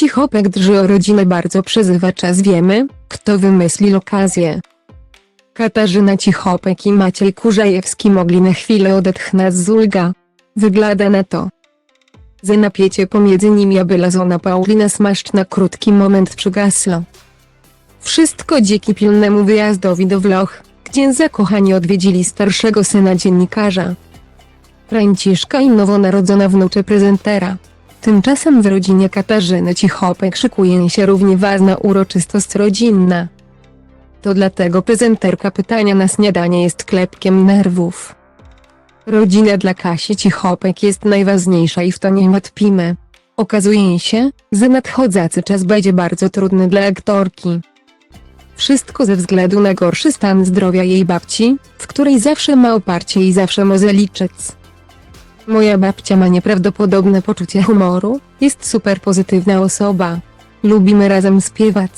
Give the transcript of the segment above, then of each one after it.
Cichopek drży o rodzinę bardzo przezywa czas wiemy, kto wymyślił okazję. Katarzyna Cichopek i Maciej Kurzajewski mogli na chwilę odetchnąć z ulga. Wygląda na to. Ze napięcie pomiędzy nimi a bylazona Paulina Smaszcz na krótki moment przygasło. Wszystko dzięki pilnemu wyjazdowi do Włoch, gdzie zakochani odwiedzili starszego syna dziennikarza. Franciszka i nowonarodzona wnucze prezentera. Tymczasem w rodzinie Katarzyny Cichopek szykuje się równie ważna uroczystość rodzinna. To dlatego prezenterka pytania na śniadanie jest klepkiem nerwów. Rodzina dla Kasi Cichopek jest najważniejsza i w to nie wątpimy. Okazuje się, że nadchodzący czas będzie bardzo trudny dla aktorki. Wszystko ze względu na gorszy stan zdrowia jej babci, w której zawsze ma oparcie i zawsze może liczyć. Moja babcia ma nieprawdopodobne poczucie humoru, jest super pozytywna osoba. Lubimy razem śpiewać.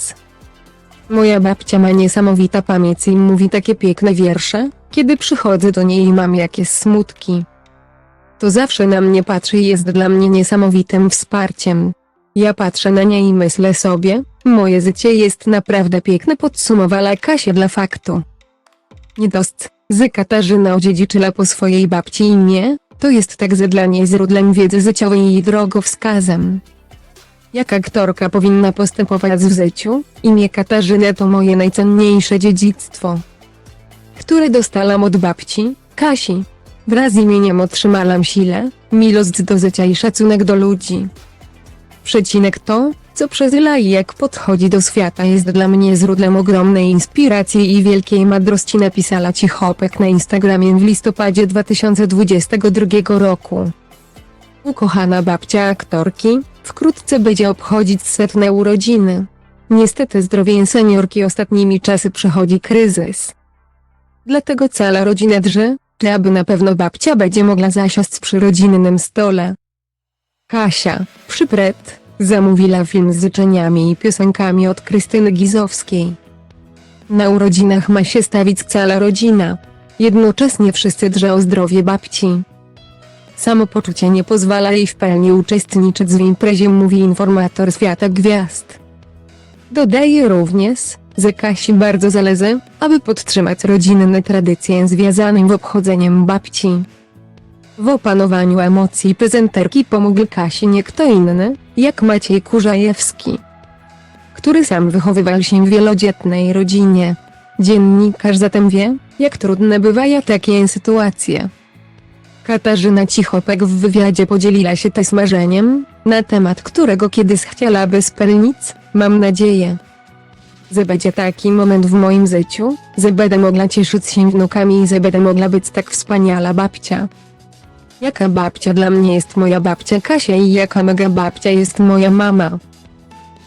Moja babcia ma niesamowita pamięć i mówi takie piękne wiersze, kiedy przychodzę do niej i mam jakieś smutki. To zawsze na mnie patrzy i jest dla mnie niesamowitym wsparciem. Ja patrzę na nie i myślę sobie, moje życie jest naprawdę piękne podsumowała Kasia dla faktu. Nie dost, że Katarzyna odziedziczyła po swojej babci imię, to jest także dla niej źródłem wiedzy życiowej i drogowskazem. Jak aktorka powinna postępować w życiu, imię Katarzyny to moje najcenniejsze dziedzictwo, które dostałam od babci, Kasi. Wraz z imieniem otrzymałam sile, miłość do życia i szacunek do ludzi. Przecinek to, co przeżyła i jak podchodzi do świata jest dla mnie źródłem ogromnej inspiracji i wielkiej mądrości napisała Cichopek na Instagramie w listopadzie 2022 roku. Ukochana babcia aktorki, wkrótce będzie obchodzić setne urodziny. Niestety zdrowie seniorki ostatnimi czasy przechodzi kryzys. Dlatego cała rodzina drży, aby na pewno babcia będzie mogła zasiąść przy rodzinnym stole. Kasia, przypret, zamówiła film z życzeniami i piosenkami od Krystyny Gizowskiej. Na urodzinach ma się stawić cała rodzina. Jednocześnie wszyscy drżą o zdrowie babci. Samopoczucie nie pozwala jej w pełni uczestniczyć w imprezie, mówi informator Świata Gwiazd. Dodaje również, że Kasi bardzo zależy, aby podtrzymać rodzinne tradycje związane z obchodzeniem babci. W opanowaniu emocji prezenterki pomógł Kasi nie kto inny, jak Maciej Kurzajewski, który sam wychowywał się w wielodzietnej rodzinie. Dziennikarz zatem wie, jak trudne bywają takie sytuacje. Katarzyna Cichopek w wywiadzie podzieliła się też marzeniem, na temat którego kiedyś chciałaby spełnić, mam nadzieję. Że będzie taki moment w moim życiu, że będę mogła cieszyć się wnukami i że będę mogła być tak wspaniała babcia. Jaka babcia dla mnie jest moja babcia Kasia i jaka mega babcia jest moja mama.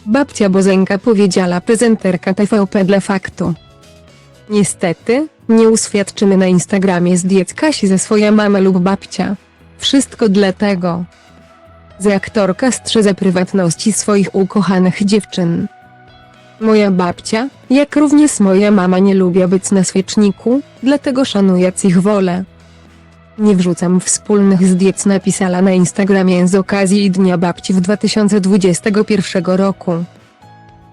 Babcia Bozenka powiedziała prezenterka TVP dla faktu. Niestety, nie uświadczymy na Instagramie zdjęć Kasi ze swoja mama lub babcia. Wszystko dlatego, że aktorka strzeże prywatności swoich ukochanych dziewczyn. Moja babcia, jak również moja mama nie lubią być na świeczniku, dlatego szanuję ich wolę. Nie wrzucam wspólnych zdjęć napisała na Instagramie z okazji Dnia Babci w 2021 roku.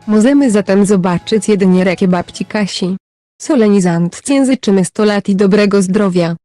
Możemy zatem zobaczyć jedynie rekie babci Kasi. Solenizantce życzymy 100 lat i dobrego zdrowia.